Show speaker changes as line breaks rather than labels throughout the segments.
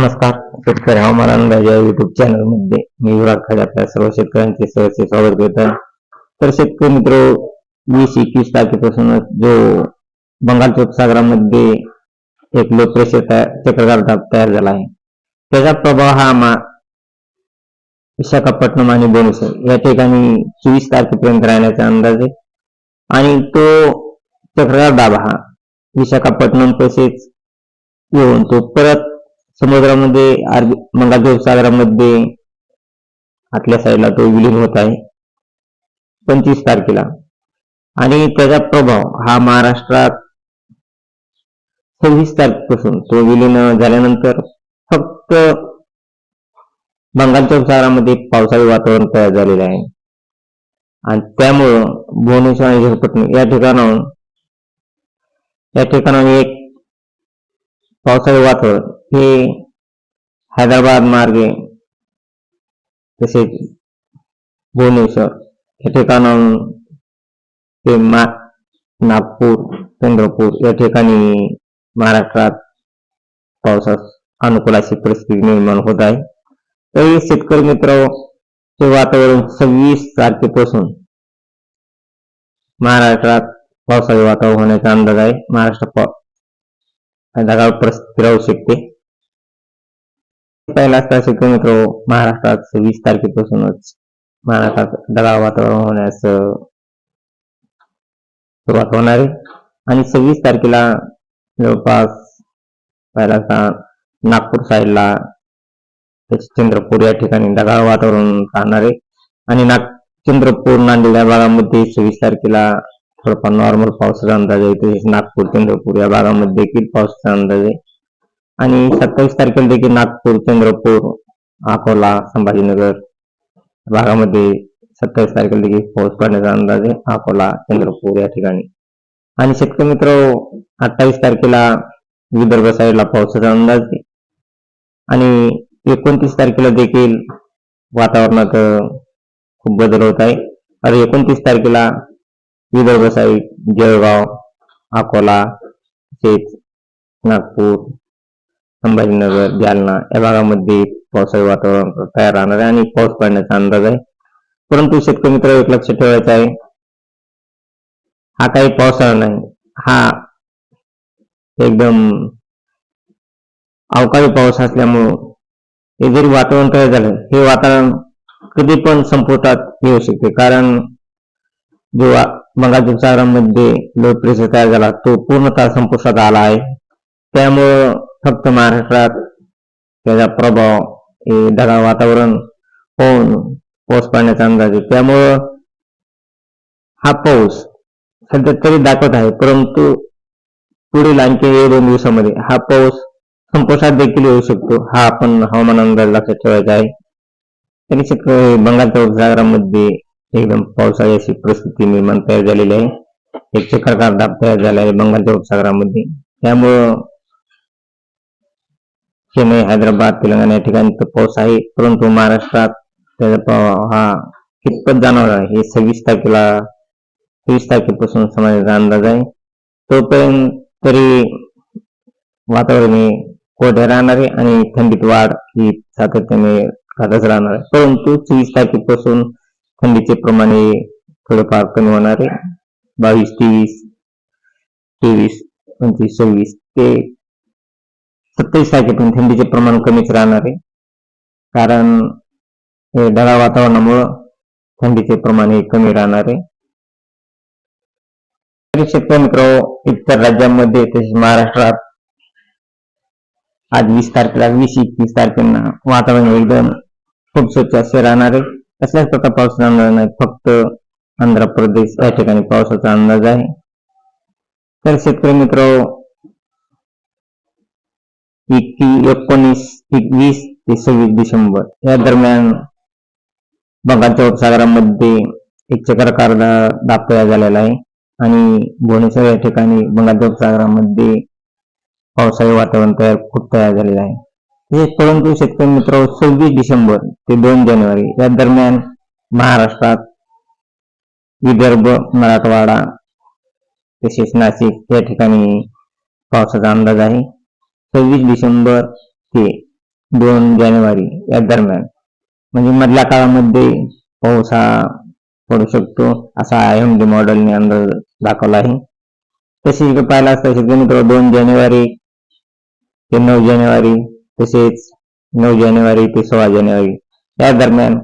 नमस्कार. शेतकरी हवामान अंदाज या युट्यूब चॅनलमध्ये मी युवराज खडे आपल्या सर्व शेतकऱ्यांचे सहर्ष स्वागत करत आहे. तर शेतकरी मित्र वीस एकवीस तारखेपासूनच जो बंगालच्या उपसागरामध्ये एक लो प्रेशर चक्रवात दाब तयार झाला आहे. त्याचा प्रभाव हा मा विशाखापट्टणम आणि बोनेश्वर या ठिकाणी चोवीस तारखेपर्यंत राहण्याचा अंदाज आहे. आणि तो चक्रवात दाब हा विशाखापट्टणम तसेच येऊन तो परत समुद्रामध्ये अरबी बंगालच्या उपसागरामध्ये आतल्या साईडला तो विलीन होत आहे. पंचवीस तारखेला. आणि त्याचा प्रभाव हा महाराष्ट्रात सव्वीस तारखेपासून तो विलीन झाल्यानंतर फक्त बंगालच्या उपसागरामध्ये पावसाळी वातावरण तयार झालेलं आहे. आणि त्यामुळं भुवनेश्वर आणि विशाखापट्टणम या ठिकाणाहून या ठिकाणाहून एक पावसाळी वातावरण हे हैदराबाद मार्गे तसेच भुवनेश्वर या ठिकाणाहून ते मा नागपूर चंद्रपूर या ठिकाणी महाराष्ट्रात पावसास अनुकूल अशी परिस्थिती निर्माण होत आहे. तरी शेतकरी मित्र हे वातावरण सव्वीस तारखेपासून महाराष्ट्रात पावसाळी वातावरण होण्याचा अंदाज आहे. महाराष्ट्र ढगाळ परिस्थिती राहू शकते. पहिला असता शेतकरी मित्र महाराष्ट्रात सव्वीस तारखेपासूनच महाराष्ट्रात ढगाळ वातावरण होण्यास सुरुवात होणार आहे. आणि सव्वीस तारखेला जवळपास पहिला असता नागपूर साईडला चंद्रपूर या ठिकाणी ढगाळ वातावरण राहणार आहे. आणि नाग चंद्रपूर नांदेड या भागामध्ये सव्वीस तारखेला थोडंफार नॉर्मल पावसाचा अंदाज आहे. तसेच नागपूर चंद्रपूर या भागामध्ये देखील पावसाचा अंदाज आहे. आणि सत्तावीस तारखेला देखील नागपूर चंद्रपूर अकोला संभाजीनगर भागामध्ये सत्तावीस तारखेला देखील पाऊस पडण्याचा अंदाज आहे. अकोला चंद्रपूर या ठिकाणी. आणि शेतकरी मित्र अठ्ठावीस तारखेला विदर्भ साईडला पावसाचा अंदाज आहे. आणि एकोणतीस तारखेला देखील वातावरणात खूप बदल होत आहे. आणि एकोणतीस तारखेला विदर्भ साईड जळगाव अकोला तसेच नागपूर संभाजीनगर जालना या भागामध्ये पावसाळी वातावरण तयार राहणार आहे आणि पाऊस पडण्याचा अंदाज आहे. परंतु शेतकरी मित्र एक लक्ष ठेवायचं आहे. हा काही पावसाळा नाही. हा एकदम अवकाळी पाऊस असल्यामुळं हे जरी वातावरण तयार झालं हे वातावरण कधी पण संपुष्टात येऊ शकते. कारण जेव्हा बंगालच्या उपसागरामध्ये प्रेशर तयार झाला तो पूर्णतः संपुष्टात आला आहे. त्यामुळं फक्त महाराष्ट्रात त्याचा प्रभाव हे ढगाळ वातावरण होऊन पाऊस पाण्याचा अंदाज आहे. त्यामुळं हा पाऊस सध्या तरी दाखवत आहे परंतु पुढील आणखी एक दोन दिवसामध्ये हा पाऊस संपुष्टात देखील येऊ शकतो हा आपण हवामान अंदाज लक्षात ठेवायचा आहे. तरी बंगालच्या उपसागरामध्ये एकदम पावसाळी अशी परिस्थिती निर्माण तयार झालेली आहे. एक चक्राकार दाब तयार झाला आहे बंगालच्या उपसागरामध्ये. त्यामुळं चेन्नई हैदराबाद तेलंगणा या ठिकाणी तर पाऊस आहे. परंतु महाराष्ट्रात त्याचा प्रभाव हा कितपत जाणवणार आहे हे सव्वीस तारखेला तेवीस तारखेपासून समाजाचा अंदाज आहे. तोपर्यंत तरी वातावरण हे कोरडे राहणार आहे आणि थंडीत वाढ ही सातत्याने घातच राहणार आहे. परंतु चोवीस तारखेपासून थंडीचे प्रमाण हे थोडंफार कमी होणार आहे बावीस तेवीस तेवीस पंचवीस सव्वीस ते सत्तावीस तारखेपर्यंत थंडीचे प्रमाण कमीच राहणार. आहे कारण हे ढगाळ वातावरणामुळं थंडीचे प्रमाण हे कमी राहणार. आहे तरी शेतकरी मित्र इतर राज्यांमध्ये तसेच महाराष्ट्रात आज वीस तारखेला वीस एकवीस तारखेला वातावरण एकदम खूप स्वच्छ असे राहणार. आहे कसल्याच प्रकार पावसाचा अंदाज नाही फक्त आंध्र प्रदेश या ठिकाणी पावसाचा अंदाज आहे. तर शेतकरी मित्र एकोणीस वीस ते सव्वीस डिसेंबर या दरम्यान बंगालच्या उपसागरामध्ये एक चक्रकार दा- तयार झालेला आहे. आणि भुवनेश्वर या ठिकाणी बंगालच्या उपसागरामध्ये पावसाळी वातावरण तयार खूप तयार झालेलं आहे. हे परंतु शेतकरी मित्र सव्वीस डिसेंबर ते दोन जानेवारी या दरम्यान महाराष्ट्रात विदर्भ मराठवाडा तसेच नाशिक या ठिकाणी पावसाचा अंदाज आहे. सव्वीस डिसेंबर ते दोन जानेवारी या दरम्यान. म्हणजे मधल्या काळामध्ये पाऊस हा पडू शकतो असा आय एम डी मॉडेलने अंदाज दाखवला आहे. तसेच पाहिला असता शेतकरी मित्र दोन जानेवारी ते नऊ जानेवारी तसेच नऊ जानेवारी ते सोळा जानेवारी. या दरम्यान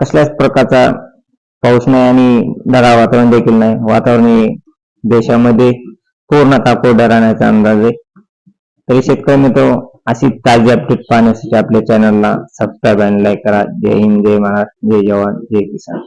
कसल्याच प्रकारचा पाऊस नाही आणि ढगाळ वातावरण देखील नाही. वातावरण देशामध्ये पूर्णतः कोरडं राहण्याचा अंदाज आहे. तरी शेतकरी मित्र अशी ताजी अपडेट पाहण्यासाठी आपल्या चॅनलला सबस्क्राईब आणि लाईक करा. जय हिंद जय महाराष्ट्र जय जवान जय किसान.